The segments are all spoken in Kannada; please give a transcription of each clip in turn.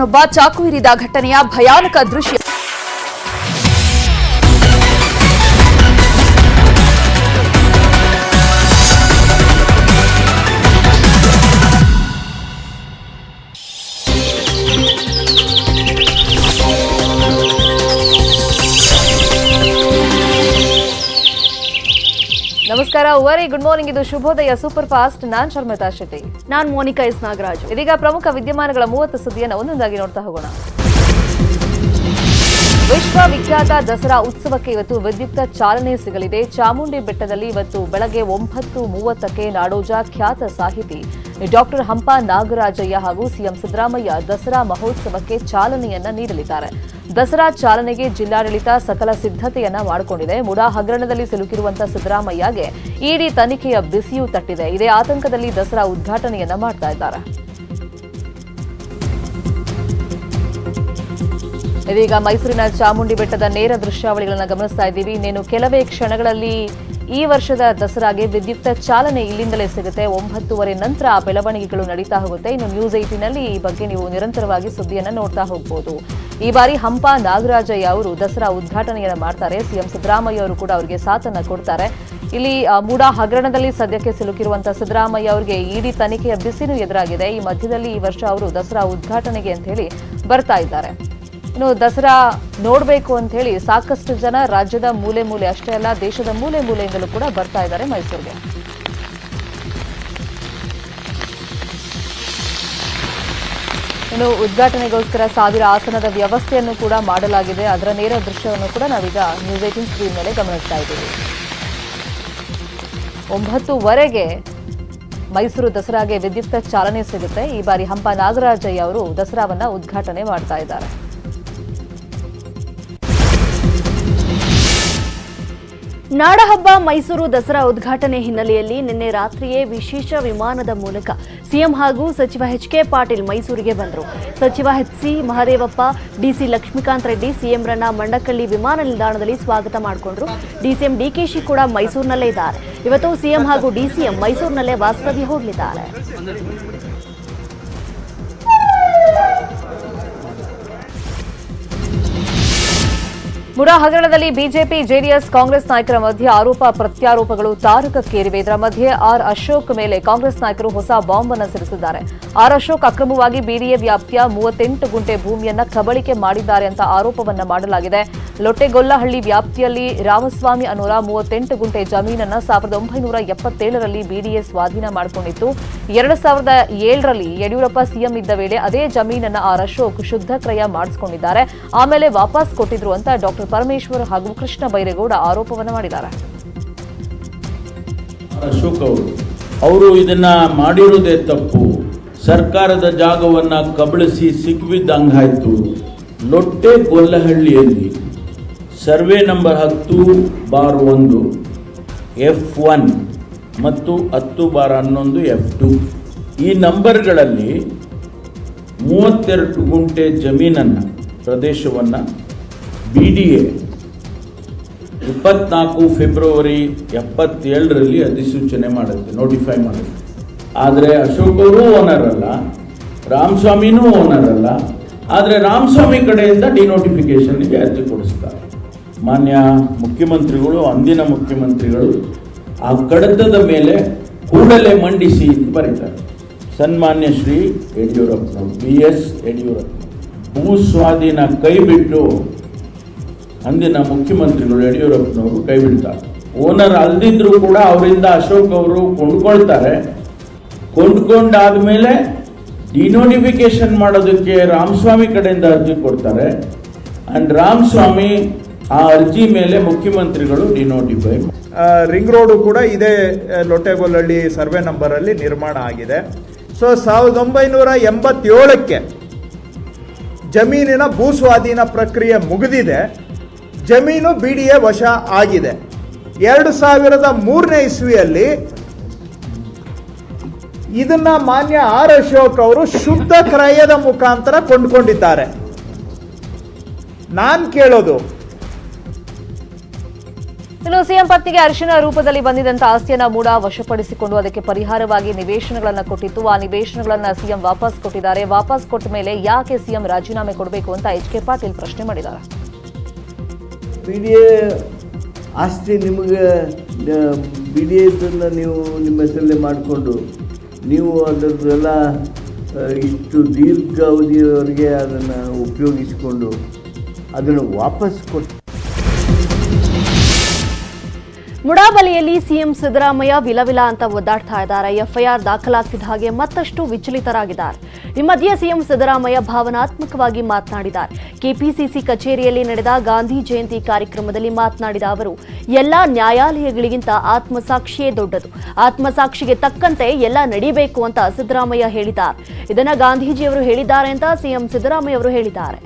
ನೊಬ್ಬ ಚಾಕು ಇರಿದ ಘಟನೆಯ ಭಯಾನಕ ದೃಶ್ಯ. ನಮಸ್ಕಾರ ವರಿ ಗುಡ್ ಮಾರ್ನಿಂಗ್ ಇದು ಶುಭೋದಯ ಸೂಪರ್ ಫಾಸ್ಟ್ ನಾನ್ ಶರ್ಮಿತಾ ಶೆಟ್ಟಿ. ನಾನ್ ಮೋನಿಕಾ ಎಸ್ ನಾಗರಾಜ್. ಇದೀಗ ಪ್ರಮುಖ ವಿದ್ಯಮಾನಗಳ ಮೂವತ್ತು ಸುದ್ದಿಯನ್ನು ಒಂದೊಂದಾಗಿ ನೋಡ್ತಾ ಹೋಗೋಣ. ವಿಶ್ವವಿಖ್ಯಾತ ದಸರಾ ಉತ್ಸವಕ್ಕೆ ಇವತ್ತು ವಿದ್ಯುಕ್ತ ಚಾಲನೆ ಸಿಗಲಿದೆ. ಚಾಮುಂಡಿ ಬೆಟ್ಟದಲ್ಲಿ ಇವತ್ತು ಬೆಳಗ್ಗೆ ಒಂಬತ್ತು ಮೂವತ್ತಕ್ಕೆ ನಾಡೋಜ ಖ್ಯಾತ ಸಾಹಿತಿ ಡಾಕ್ಟರ್ ಹಂಪ ನಾಗರಾಜಯ್ಯ ಹಾಗೂ ಸಿಎಂ ಸಿದ್ದರಾಮಯ್ಯ ದಸರಾ ಮಹೋತ್ಸವಕ್ಕೆ ಚಾಲನೆಯನ್ನ ನೀಡಲಿದ್ದಾರೆ. ದಸರಾ ಚಾಲನೆಗೆ ಜಿಲ್ಲಾಡಳಿತ ಸಕಲ ಸಿದ್ಧತೆಯನ್ನ ಮಾಡಿಕೊಂಡಿದೆ. ಮುಡಾ ಹಗರಣದಲ್ಲಿ ಸಿಲುಕಿರುವಂತಹ ಸಿದ್ದರಾಮಯ್ಯಗೆ ಇಡಿ ತನಿಖೆಯ ಬಿಸಿಯೂ ತಟ್ಟಿದೆ. ಇದೇ ಆತಂಕದಲ್ಲಿ ದಸರಾ ಉದ್ಘಾಟನೆಯನ್ನ ಮಾಡ್ತಾ ಇದ್ದಾರೆ. ಇದೀಗ ಮೈಸೂರಿನ ಚಾಮುಂಡಿ ಬೆಟ್ಟದ ನೇರ ದೃಶ್ಯಾವಳಿಗಳನ್ನು ಗಮನಿಸ್ತಾ ಇದ್ದೀವಿ. ಇನ್ನೇನು ಕೆಲವೇ ಕ್ಷಣಗಳಲ್ಲಿ ಈ ವರ್ಷದ ದಸರಾಗೆ ವಿದ್ಯುಕ್ತ ಚಾಲನೆ ಇಲ್ಲಿಂದಲೇ ಸಿಗುತ್ತೆ. ಒಂಬತ್ತುವರೆ ನಂತರ ಆ ಬೆಳವಣಿಗೆಗಳು ನಡೀತಾ ಹೋಗುತ್ತೆ. ಇನ್ನು ನ್ಯೂಸ್ ಏಟಿನಲ್ಲಿ ಈ ಬಗ್ಗೆ ನೀವು ನಿರಂತರವಾಗಿ ಸುದ್ದಿಯನ್ನು ನೋಡ್ತಾ ಹೋಗಬಹುದು ಈ ಬಾರಿ ಹಂಪ ನಾಗರಾಜಯ್ಯ ಅವರು ದಸರಾ ಉದ್ಘಾಟನೆಯನ್ನು ಮಾಡ್ತಾರೆ. ಸಿಎಂ ಸಿದ್ದರಾಮಯ್ಯ ಅವರು ಕೂಡ ಅವರಿಗೆ ಸಾಥನ್ನು ಕೊಡ್ತಾರೆ. ಇಲ್ಲಿ ಮೂಡ ಹಗರಣದಲ್ಲಿ ಸದ್ಯಕ್ಕೆ ಸಿಲುಕಿರುವಂತಹ ಸಿದ್ದರಾಮಯ್ಯ ಅವರಿಗೆ ಇಡಿ ತನಿಖೆಯ ಬಿಸಿನೂ ಎದುರಾಗಿದೆ. ಈ ಮಧ್ಯದಲ್ಲಿ ಈ ವರ್ಷ ಅವರು ದಸರಾ ಉದ್ಘಾಟನೆಗೆ ಅಂತ ಹೇಳಿ ಬರ್ತಾ ಇದ್ದಾರೆ. ಇನ್ನು ದಸರಾ ನೋಡಬೇಕು ಅಂತ ಹೇಳಿ ಸಾಕಷ್ಟು ಜನ ರಾಜ್ಯದ ಮೂಲೆ ಮೂಲೆ, ಅಷ್ಟೇ ಅಲ್ಲ ದೇಶದ ಮೂಲೆ ಮೂಲೆಯಿಂದಲೂ ಕೂಡ ಬರ್ತಾ ಇದ್ದಾರೆ ಮೈಸೂರಿಗೆ. ಇನ್ನು ಉದ್ಘಾಟನೆಗೋಸ್ಕರ ಸಾವಿರ ಆಸನದ ವ್ಯವಸ್ಥೆಯನ್ನು ಕೂಡ ಮಾಡಲಾಗಿದೆ. ಅದರ ನೇರ ದೃಶ್ಯವನ್ನು ಕೂಡ ನಾವೀಗ ನ್ಯೂಸ್ ಏಟಿನ್ ಸ್ಕ್ರೀನ್ ಮೇಲೆ ಗಮನಿಸ್ತಾ ಇದ್ದೀವಿ. ಒಂಬತ್ತುವರೆಗೆ ಮೈಸೂರು ದಸರಾಗೆ ವಿದ್ಯುಕ್ತ ಚಾಲನೆ ಸಿಗುತ್ತೆ. ಈ ಬಾರಿ ಹಂಪ ನಾಗರಾಜಯ್ಯ ಅವರು ದಸರಾವನ್ನ ಉದ್ಘಾಟನೆ ಮಾಡ್ತಾ ಇದ್ದಾರೆ. ನಾಡಹಬ್ಬ ಮೈಸೂರು ದಸರಾ ಉದ್ಘಾಟನೆ ಹಿನ್ನೆಲೆಯಲ್ಲಿ ನಿನ್ನೆ ರಾತ್ರಿಯೇ ವಿಶೇಷ ವಿಮಾನದ ಮೂಲಕ ಸಿಎಂ ಹಾಗೂ ಸಚಿವ ಎಚ್ ಕೆ ಪಾಟೀಲ್ ಮೈಸೂರಿಗೆ ಬಂದರು. ಸಚಿವ H C Mahadevappa DC Lakshmikant Reddy ಸಿಎಂರನ್ನ Mandakalli ವಿಮಾನ ನಿಲ್ದಾಣದಲ್ಲಿ ಸ್ವಾಗತ ಮಾಡಿಕೊಂಡ್ರು. ಡಿಸಿಎಂ ಡಿಕೆಶಿ ಕೂಡ ಮೈಸೂರಿನಲ್ಲೇ ಇದ್ದಾರೆ. ಇವತ್ತು ಸಿಎಂ ಹಾಗೂ ಡಿಸಿಎಂ ಮೈಸೂರಿನಲ್ಲೇ ವಾಸ್ತವ್ಯ ಹೂಡಲಿದ್ದಾರೆ. ಮುಡಾ ಹಗರಣದಲ್ಲಿ ಬಿಜೆಪಿ, ಜೆಡಿಎಸ್, ಕಾಂಗ್ರೆಸ್ ನಾಯಕರ ಮಧ್ಯೆ ಆರೋಪ ಪ್ರತ್ಯಾರೋಪಗಳು ತಾರಕಕ್ಕೇರಿವೆ. ಇದರ ಮಧ್ಯೆ ಆರ್ ಅಶೋಕ್ ಮೇಲೆ ಕಾಂಗ್ರೆಸ್ ನಾಯಕರು ಹೊಸ ಬಾಂಬ್ ಅನ್ನು ಸಿಡಿಸಿದ್ದಾರೆ. ಆರ್ ಅಶೋಕ್ ಅಕ್ರಮವಾಗಿ ಬಿಡಿಎ ವ್ಯಾಪ್ತಿಯ ಮೂವತ್ತೆಂಟು ಗುಂಟೆ ಭೂಮಿಯನ್ನ ಕಬಳಿಕೆ ಮಾಡಿದ್ದಾರೆ ಅಂತ ಆರೋಪವನ್ನ ಮಾಡಲಾಗಿದೆ. ಲೊಟ್ಟೆಗೊಲ್ಲಹಳ್ಳಿ ವ್ಯಾಪ್ತಿಯಲ್ಲಿ ರಾಮಸ್ವಾಮಿ ಅನ್ನೋರ ಮೂವತ್ತೆಂಟು ಗುಂಟೆ ಜಮೀನನ್ನ ಸಾವಿರದ ಒಂಬೈನೂರ ಎಪ್ಪತ್ತೇಳರಲ್ಲಿ ಬಿಡಿಎ ಸ್ವಾಧೀನ ಮಾಡಿಕೊಂಡಿತ್ತು. ಎರಡು ಸಾವಿರದ ಏಳರಲ್ಲಿ ಯಡಿಯೂರಪ್ಪ ಸಿಎಂ ಇದ್ದ ವೇಳೆ ಅದೇ ಜಮೀನನ್ನ ಆರ್ ಅಶೋಕ್ ಶುದ್ಧ ಕ್ರಯ ಮಾಡಿಸಿಕೊಂಡಿದ್ದಾರೆ. ಆಮೇಲೆ ವಾಪಸ್ ಕೊಟ್ಟಿದ್ರು ಅಂತ ಡಾಕ್ಟರ್ ಪರಮೇಶ್ವರ್ ಹಾಗೂ ಕೃಷ್ಣ ಬೈರೇಗೌಡ ಆರೋಪವನ್ನು ಮಾಡಿದ್ದಾರೆ. ಅಶೋಕ್ ಅವರು ಅವರು ಇದನ್ನ ಮಾಡಿರುವುದೇ ತಪ್ಪು. ಸರ್ಕಾರದ ಜಾಗವನ್ನ ಕಬಳಿಸಿ ಸಿಕ್ಕಿಬಿದ್ದಂಗಾಯ್ತು ಲೊಟ್ಟೆ ಗೊಲ್ಲಹಳ್ಳಿಯಲ್ಲಿ ಸರ್ವೆ ನಂಬರ್ ಹತ್ತು, ಬಾರ್ ಒಂದು, ಎಫ್ ಒನ್ ಮತ್ತು ಹತ್ತು ಬಾರ್ ಹನ್ನೊಂದು, ಎಫ್ ಟು. ಈ ನಂಬರ್ಗಳಲ್ಲಿ ಮೂವತ್ತೆರಡು ಗುಂಟೆ ಜಮೀನನ್ನು, ಪ್ರದೇಶವನ್ನು ಬಿ ಡಿ ಎ ಇಪ್ಪತ್ನಾಲ್ಕು ಫೆಬ್ರವರಿ ಎಪ್ಪತ್ತೇಳರಲ್ಲಿ ಅಧಿಸೂಚನೆ ಮಾಡುತ್ತೆ ನೋಟಿಫೈ ಮಾಡುತ್ತೆ ಆದರೆ ಅಶೋಕ್ ಓನರ್ ಅಲ್ಲ, ರಾಮಸ್ವಾಮಿನೂ ಓನರ್ ಅಲ್ಲ, ಆದರೆ ರಾಮಸ್ವಾಮಿ ಕಡೆಯಿಂದ ಡಿನೋಟಿಫಿಕೇಶನ್ಗೆ ಅರ್ಜಿ ಕೊಡಿಸ್ತಾರೆ. ಮಾನ್ಯ ಮುಖ್ಯಮಂತ್ರಿಗಳು, ಅಂದಿನ ಮುಖ್ಯಮಂತ್ರಿಗಳು ಆ ಕಡತದ ಮೇಲೆ ಕೂಡಲೇ ಮಂಡಿಸಿ ಬರೀತಾರೆ. ಸನ್ಮಾನ್ಯ ಶ್ರೀ ಯಡಿಯೂರಪ್ಪನವರು ಬಿ ಎಸ್ ಯಡಿಯೂರಪ್ಪ ಭೂ ಸ್ವಾಧೀನ ಕೈ ಬಿಟ್ಟು ಅಂದಿನ ಮುಖ್ಯಮಂತ್ರಿಗಳು ಯಡಿಯೂರಪ್ಪನವರು ಕೈ ಬಿಡ್ತಾರೆ ಓನರ್ ಅಲ್ದಿದ್ರು ಕೂಡ ಅವರಿಂದ ಅಶೋಕ್ ಅವರು ಕೊಂಡ್ಕೊಳ್ತಾರೆ. ಕೊಂಡ್ಕೊಂಡಾದ್ಮೇಲೆ ಡಿನೋಟಿಫಿಕೇಶನ್ ಮಾಡೋದಕ್ಕೆ ರಾಮಸ್ವಾಮಿ ಕಡೆಯಿಂದ ಅರ್ಜಿ ಕೊಡ್ತಾರೆ. ಅಂಡ್ ರಾಮಸ್ವಾಮಿ ಆ ಅರ್ಜಿ ಮೇಲೆ ಮುಖ್ಯಮಂತ್ರಿಗಳು ಡಿನೋಟಿಫೈ ರಿಂಗ್ ರೋಡು ಕೂಡ ಇದೇ ಲೊಟ್ಟೆಗೊಲ್ಲಹಳ್ಳಿ ಸರ್ವೆ ನಂಬರಲ್ಲಿ ನಿರ್ಮಾಣ ಆಗಿದೆ. ಸೊ ಸಾವಿರದ ಒಂಬೈನೂರ ಎಂಬತ್ತೇಳಕ್ಕೆ ಜಮೀನಿನ ಭೂಸ್ವಾಧೀನ ಪ್ರಕ್ರಿಯೆ ಮುಗಿದಿದೆ. ಜಮೀನು ಬಿ ಡಿ ಎ ವಶ ಆಗಿದೆ. ಎರಡು ಸಾವಿರದ ಮೂರನೇ ಇಸ್ವಿಯಲ್ಲಿ ಇದನ್ನ ಮಾನ್ಯ ಆರ್ ಅಶೋಕ್ ಅವರು ಶುದ್ಧ ಕ್ರಯದ ಮುಖಾಂತರ ಕೊಂಡುಕೊಂಡಿದ್ದಾರೆ. ನಾನು ಕೇಳೋದು. ಇನ್ನು ಸಿಎಂ ಪತ್ನಿಗೆ ಅರಿಶಿನ ರೂಪದಲ್ಲಿ ಬಂದಿದ್ದಂತಹ ಆಸ್ತಿಯನ್ನ ಮೂಡ ವಶಪಡಿಸಿಕೊಂಡು ಅದಕ್ಕೆ ಪರಿಹಾರವಾಗಿ ನಿವೇಶನಗಳನ್ನು ಕೊಟ್ಟಿತ್ತು. ಆ ನಿವೇಶನಗಳನ್ನು ಸಿಎಂ ವಾಪಸ್ ಕೊಟ್ಟಿದ್ದಾರೆ. ವಾಪಸ್ ಕೊಟ್ಟ ಮೇಲೆ ಯಾಕೆ ಸಿಎಂ ರಾಜೀನಾಮೆ ಕೊಡಬೇಕು ಅಂತ ಎಚ್ ಕೆ ಪಾಟೀಲ್ ಪ್ರಶ್ನೆ ಮಾಡಿದ್ದಾರೆ. ಬಿ ಡಿ ಎ ಆಸ್ತಿ ನಿಮಗೆ ಬಿ ಡಿ ನೀವು ನಿಮ್ಮ ಹೆಸರಲ್ಲೇ ಮಾಡಿಕೊಂಡು, ನೀವು ಅದರದ್ದೆಲ್ಲ ಇಷ್ಟು ದೀರ್ಘಾವಧಿಯವರೆಗೆ ಅದನ್ನು ಉಪಯೋಗಿಸಿಕೊಂಡು ಅದನ್ನು ವಾಪಸ್ ಕೊಟ್ಟು ಮುಡಾಬಲೆಯಲ್ಲಿ ಸಿಎಂ ಸಿದ್ದರಾಮಯ್ಯ ವಿಲವಿಲ ಅಂತ ಒದ್ದಾಡ್ತಾ ಇದ್ದಾರೆ. ಎಫ್ಐಆರ್ ದಾಖಲಾಗ್ತಿದ್ದ ಹಾಗೆ ಮತ್ತಷ್ಟು ವಿಚಲಿತರಾಗಿದ್ದಾರೆ. ಈ ಮಧ್ಯೆ ಸಿಎಂ ಸಿದ್ದರಾಮಯ್ಯ ಭಾವನಾತ್ಮಕವಾಗಿ ಮಾತನಾಡಿದ್ದಾರೆ. ಕೆಪಿಸಿಸಿ ಕಚೇರಿಯಲ್ಲಿ ನಡೆದ ಗಾಂಧಿ ಜಯಂತಿ ಕಾರ್ಯಕ್ರಮದಲ್ಲಿ ಮಾತನಾಡಿದ ಅವರು, ಎಲ್ಲಾ ನ್ಯಾಯಾಲಯಗಳಿಗಿಂತ ಆತ್ಮಸಾಕ್ಷಿಯೇ ದೊಡ್ಡದು. ಆತ್ಮಸಾಕ್ಷಿಗೆ ತಕ್ಕಂತೆ ಎಲ್ಲ ನಡೀಬೇಕು ಅಂತ ಸಿದ್ದರಾಮಯ್ಯ ಹೇಳಿದ್ದಾರೆ. ಇದನ್ನ ಗಾಂಧೀಜಿಯವರು ಹೇಳಿದ್ದಾರೆ ಅಂತ ಸಿಎಂ ಸಿದ್ದರಾಮಯ್ಯ ಅವರು ಹೇಳಿದ್ದಾರೆ.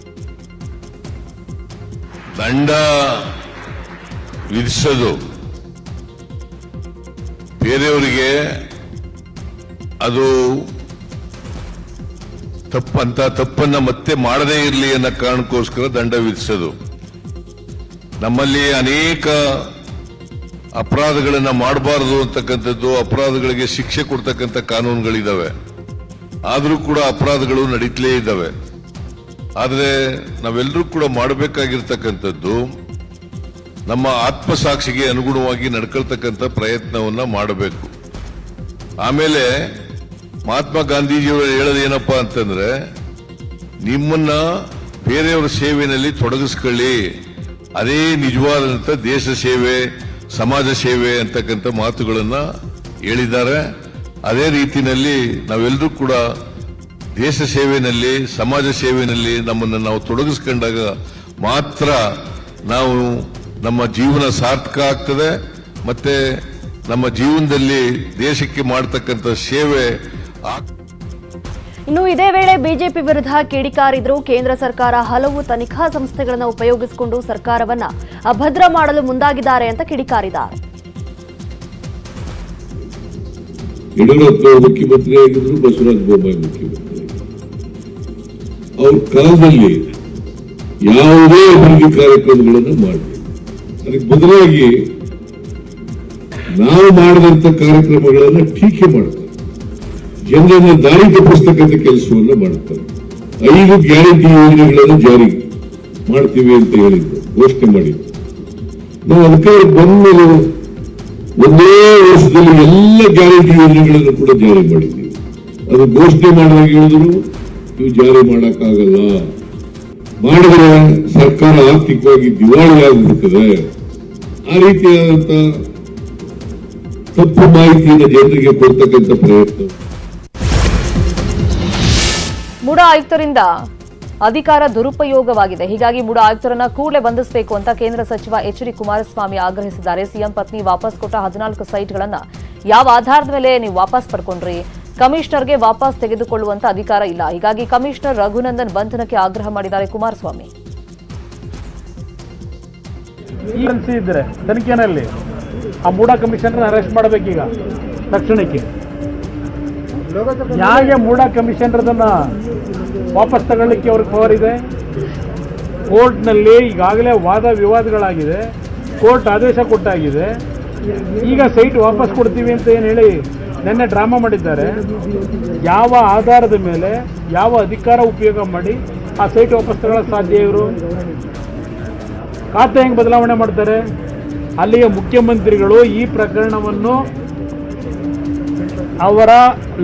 ದಂಡ ವಿಧಿಸೋದು ಬೇರೆಯವರಿಗೆ ಅದು ತಪ್ಪಂತ ತಪ್ಪನ್ನ ಮತ್ತೆ ಮಾಡದೇ ಇರಲಿ ಅನ್ನೋ ಕಾರಣಕ್ಕೋಸ್ಕರ ದಂಡ ವಿಧಿಸೋದು. ನಮ್ಮಲ್ಲಿ ಅನೇಕ ಅಪರಾಧಗಳನ್ನ ಮಾಡಬಾರದು ಅಂತಕ್ಕಂಥದ್ದು, ಅಪರಾಧಗಳಿಗೆ ಶಿಕ್ಷೆ ಕೊಡ್ತಕ್ಕಂಥ ಕಾನೂನುಗಳಿದ್ದಾವೆ ಆದರೂ ಕೂಡ ಅಪರಾಧಗಳು ನಡೀತಲೇ ಇದ್ದಾವೆ ಆದರೆ ನಾವೆಲ್ಲರೂ ಕೂಡ ಮಾಡಬೇಕಾಗಿರ್ತಕ್ಕಂಥದ್ದು ನಮ್ಮ ಆತ್ಮಸಾಕ್ಷಿಗೆ ಅನುಗುಣವಾಗಿ ನಡ್ಕೊಳ್ತಕ್ಕಂಥ ಪ್ರಯತ್ನವನ್ನ ಮಾಡಬೇಕು. ಆಮೇಲೆ ಮಹಾತ್ಮ ಗಾಂಧೀಜಿಯವರು ಹೇಳೋದು ಏನಪ್ಪ ಅಂತಂದ್ರೆ, ನಿಮ್ಮನ್ನ ಬೇರೆಯವರ ಸೇವೆಯಲ್ಲಿ ತೊಡಗಿಸ್ಕೊಳ್ಳಿ. ಅದೇ ನಿಜವಾದಂಥ ದೇಶ ಸೇವೆ, ಸಮಾಜ ಸೇವೆ ಅಂತಕ್ಕಂಥ ಮಾತುಗಳನ್ನ ಹೇಳಿದ್ದಾರೆ. ಅದೇ ರೀತಿಯಲ್ಲಿ ನಾವೆಲ್ಲರೂ ಕೂಡ ದೇಶ ಸೇವೆಯಲ್ಲಿ ಸಮಾಜ ಸೇವೆಯಲ್ಲಿ ನಮ್ಮನ್ನು ನಾವು ತೊಡಗಿಸ್ಕೊಂಡಾಗ ಮಾತ್ರ ನಾವು ನಮ್ಮ ಜೀವನ ಸಾರ್ಥಕ ಆಗ್ತದೆ. ಮತ್ತೆ ನಮ್ಮ ಜೀವನದಲ್ಲಿ ದೇಶಕ್ಕೆ ಮಾಡತಕ್ಕಂಥ ಸೇವೆ ಇನ್ನು ಇದೇ ವೇಳೆ ಬಿಜೆಪಿ ವಿರುದ್ಧ ಕಿಡಿಕಾರಿದ್ರು ಕೇಂದ್ರ ಸರ್ಕಾರ ಹಲವು ತನಿಖಾ ಸಂಸ್ಥೆಗಳನ್ನು ಉಪಯೋಗಿಸಿಕೊಂಡು ಸರ್ಕಾರವನ್ನ ಅಭದ್ರ ಮಾಡಲು ಮುಂದಾಗಿದ್ದಾರೆ ಅಂತ ಕಿಡಿಕಾರಿದ್ದಾರೆ ಯಡಿಯೂರಪ್ಪ ಮುಖ್ಯಮಂತ್ರಿ ಆಗಿದ್ರು, ಬಸವರಾಜ ಬೊಮ್ಮಾಯಿ ಮುಖ್ಯಮಂತ್ರಿ ಅವ್ರ ಕಾಲದಲ್ಲಿ ಯಾವುದೇ ಅಭಿವೃದ್ಧಿ ಕಾರ್ಯಕ್ರಮಗಳನ್ನು ಮಾಡಬೇಕು ಅದಕ್ಕೆ ಬದಲಾಗಿ ನಾವು ಮಾಡಿದಂತ ಕಾರ್ಯಕ್ರಮಗಳನ್ನು ಟೀಕೆ ಮಾಡ್ತಾರೆ. ಜನರನ್ನ ದಾರಿ ಪುಸ್ತಕದ ಕೆಲಸವನ್ನು ಮಾಡ್ತಾರೆ ಐದು ಗ್ಯಾರಂಟಿ ಯೋಜನೆಗಳನ್ನು ಜಾರಿ ಮಾಡ್ತೀವಿ ಅಂತ ಹೇಳಿದ್ರು, ಘೋಷಣೆ ಮಾಡಿದ್ರು. ನಾವು ಅಧಿಕಾರಕ್ಕೆ ಬಂದ ಮೇಲೆ ಒಂದೇ ವರ್ಷದಲ್ಲಿ ಎಲ್ಲ ಗ್ಯಾರಂಟಿ ಯೋಜನೆಗಳನ್ನು ಕೂಡ ಜಾರಿ ಮಾಡಿದ್ದೀವಿ. ಅದು ಘೋಷಣೆ ಮಾಡಿದಾಗ ಹೇಳಿದ್ರು, ನೀವು ಜಾರಿ ಮಾಡಕ್ಕಾಗಲ್ಲ. ಮಾಡಿದ್ರೆ ಸರ್ಕಾರ ಆರ್ಥಿಕವಾಗಿ ದಿವಾಳಿ ಆಗಿಬಿಡ್ತದೆ. ಆ ರೀತಿಯಾದಂತ ತಪ್ಪು ಮಾಹಿತಿಯನ್ನು ಜನರಿಗೆ ಕೊಡ್ತಕ್ಕಂಥ ಪ್ರಯತ್ನ. ಮುಡ ಆಯುಕ್ತರಿಂದ ಅಧಿಕಾರ ದುರುಪಯೋಗವಾಗಿದೆ. ಹೀಗಾಗಿ ಮೂಡ ಆಯುಕ್ತರನ್ನ ಕೂಡಲೇ ಬಂಧಿಸಬೇಕು ಅಂತ ಕೇಂದ್ರ ಸಚಿವ ಎಚ್ ಡಿ ಕುಮಾರಸ್ವಾಮಿ ಆಗ್ರಹಿಸಿದ್ದಾರೆ. ಸಿಎಂ ಪತ್ನಿ ವಾಪಸ್ ಕೊಟ್ಟ ಹದಿನಾಲ್ಕು ಸೈಟ್ಗಳನ್ನ ಯಾವ ಆಧಾರದ ಮೇಲೆ ನೀವು ವಾಪಸ್ ಪಡ್ಕೊಂಡ್ರಿ? ಕಮಿಷನರ್ಗೆ ವಾಪಸ್ ತೆಗೆದುಕೊಳ್ಳುವಂತ ಅಧಿಕಾರ ಇಲ್ಲ. ಹೀಗಾಗಿ ಕಮಿಷನರ್ ರಘುನಂದನ್ ಬಂಧನಕ್ಕೆ ಆಗ್ರಹ ಮಾಡಿದ್ದಾರೆ ಕುಮಾರಸ್ವಾಮಿ. ಅರೆಸ್ಟ್ ಮಾಡಬೇಕೀಗ, ತಕ್ಷಣಕ್ಕೆ. ಯಾಕೆ ಮೂಡ ಕಮಿಷನರ್ದನ್ನ ವಾಪಸ್ ತಗೊಳ್ಳಿಕ್ಕೆ ಅವ್ರಿಗೆ ಪವರ್ ಇದೆ? ಕೋರ್ಟ್ನಲ್ಲಿ ಈಗಾಗಲೇ ವಾದ ವಿವಾದಗಳಾಗಿದೆ. ಕೋರ್ಟ್ ಆದೇಶ ಕೊಟ್ಟಾಗಿದೆ. ಈಗ ಸೈಟ್ ವಾಪಸ್ ಕೊಡ್ತೀವಿ ಅಂತ ಏನು ಹೇಳಿ ನಿನ್ನೆ ಡ್ರಾಮಾ ಮಾಡಿದ್ದಾರೆ. ಯಾವ ಆಧಾರದ ಮೇಲೆ ಯಾವ ಅಧಿಕಾರ ಉಪಯೋಗ ಮಾಡಿ ಆ ಸೈಟ್ ವಾಪಸ್ ತಗೊಳ್ಳೋಕೆ ಸಾಧ್ಯ ಇವರು? ಖಾತೆ ಹೆಂಗೆ ಬದಲಾವಣೆ ಮಾಡ್ತಾರೆ? ಅಲ್ಲಿಯ ಮುಖ್ಯಮಂತ್ರಿಗಳು ಈ ಪ್ರಕರಣವನ್ನು ಅವರ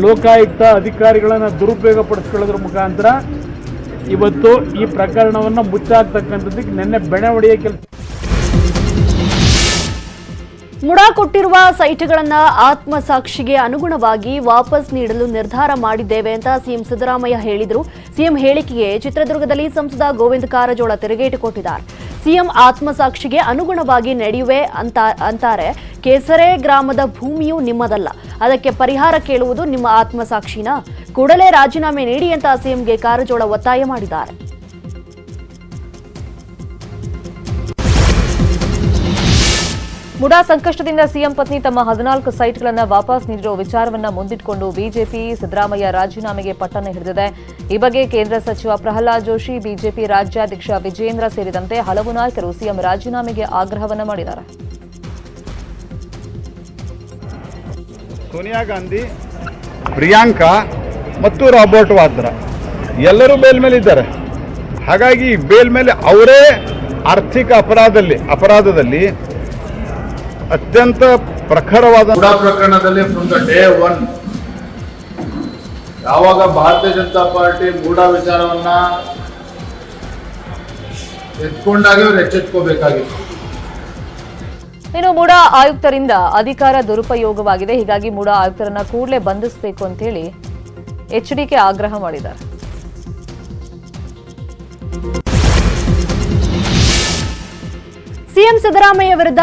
ಲೋಕಾಯುಕ್ತ ಅಧಿಕಾರಿಗಳನ್ನು ದುರುಪಯೋಗ ಪಡಿಸ್ಕೊಳ್ಳೋದ್ರ ಮುಖಾಂತರ ಇವತ್ತು ಈ ಪ್ರಕರಣವನ್ನು ಮುಚ್ಚಾಕ್ತಕ್ಕಂಥದ್ದಕ್ಕೆ ನಿನ್ನೆ ಬೆಳವಣಿಗೆ ಕೆಲಸ. ಮುಡಾ ಕೊಟ್ಟಿರುವ ಸೈಟ್ಗಳನ್ನು ಆತ್ಮಸಾಕ್ಷಿಗೆ ಅನುಗುಣವಾಗಿ ವಾಪಸ್ ನೀಡಲು ನಿರ್ಧಾರ ಮಾಡಿದ್ದೇವೆ ಅಂತ ಸಿಎಂ ಸಿದ್ದರಾಮಯ್ಯ ಹೇಳಿದರು. ಸಿಎಂ ಹೇಳಿಕೆಗೆ ಚಿತ್ರದುರ್ಗದಲ್ಲಿ ಸಂಸದ ಗೋವಿಂದ ಕಾರಜೋಳ ತಿರುಗೇಟು ಕೊಟ್ಟಿದ್ದಾರೆ. ಸಿಎಂ ಆತ್ಮಸಾಕ್ಷಿಗೆ ಅನುಗುಣವಾಗಿ ನಡೆಯುವೆ ಅಂತ ಅಂತಾರೆ. ಕೇಸರೆ ಗ್ರಾಮದ ಭೂಮಿಯು ನಿಮ್ಮದಲ್ಲ. ಅದಕ್ಕೆ ಪರಿಹಾರ ಕೇಳುವುದು ನಿಮ್ಮ ಆತ್ಮಸಾಕ್ಷಿನ. ಕೂಡಲೇ ರಾಜೀನಾಮೆ ನೀಡಿ ಅಂತ ಸಿಎಂಗೆ ಕಾರಜೋಳ ಒತ್ತಾಯ ಮಾಡಿದ್ದಾರೆ. ಮುಡಾ ಸಂಕಷ್ಟದಿಂದ ಸಿಎಂ ಪತ್ನಿ ತಮ್ಮ ಹದಿನಾಲ್ಕು ಸೈಟ್ಗಳನ್ನು ವಾಪಸ್ ನೀಡಿರುವ ವಿಚಾರವನ್ನು ಮುಂದಿಟ್ಟುಕೊಂಡು ಬಿಜೆಪಿ ಸಿದ್ದರಾಮಯ್ಯ ರಾಜೀನಾಮೆಗೆ ಪಟ್ಟಣ ಹಿಡಿದಿದೆ. ಈ ಬಗ್ಗೆ ಕೇಂದ್ರ ಸಚಿವ ಪ್ರಹ್ಲಾದ್ ಜೋಶಿ, ಬಿಜೆಪಿ ರಾಜ್ಯಾಧ್ಯಕ್ಷ ವಿಜೇಂದ್ರ ಸೇರಿದಂತೆ ಹಲವು ನಾಯಕರು ಸಿಎಂ ರಾಜೀನಾಮೆಗೆ ಆಗ್ರಹವನ್ನು ಮಾಡಿದ್ದಾರೆ. ಸೋನಿಯಾ ಗಾಂಧಿ, ಪ್ರಿಯಾಂಕಾ ಮತ್ತು ರಾಬರ್ಟ್ ವಾದ್ರಾ. ಎಲ್ಲರೂ ಬೇಲ್ ಮೇಲೆ ಇದ್ದಾರೆ. ಹಾಗಾಗಿ ಬೇಲ್ ಮೇಲೆ ಅವರೇ ಆರ್ಥಿಕ ಅಪರಾಧದಲ್ಲಿ ಅಪರಾಧದಲ್ಲಿ ಅತ್ಯಂತ ಪ್ರಖರವಾದ ಪ್ರಕರಣದಲ್ಲಿ ಫ್ರಮ್ ದ ಡೇ ಒನ್ ಯಾವಾಗ ಭಾರತೀಯ ಜನತಾ ಪಾರ್ಟಿ ಮೂಢ ವಿಚಾರವನ್ನ ಎತ್ಕೊಂಡಾಗ ಎಚ್ಚೆತ್ಕೋಬೇಕಾಗಿತ್ತು. ಇನ್ನು ಮೂಡಾ ಆಯುಕ್ತರಿಂದ ಅಧಿಕಾರ ದುರುಪಯೋಗವಾಗಿದೆ. ಹೀಗಾಗಿ ಮೂಡಾ ಆಯುಕ್ತರನ್ನ ಕೂಡಲೇ ಬಂಧಿಸಬೇಕು ಅಂತ ಹೇಳಿ ಎಚ್ಡಿಕೆ ಆಗ್ರಹ ಮಾಡಿದ್ದಾರೆ. ಸಿಎಂ ಸಿದ್ದರಾಮಯ್ಯ ವಿರುದ್ಧ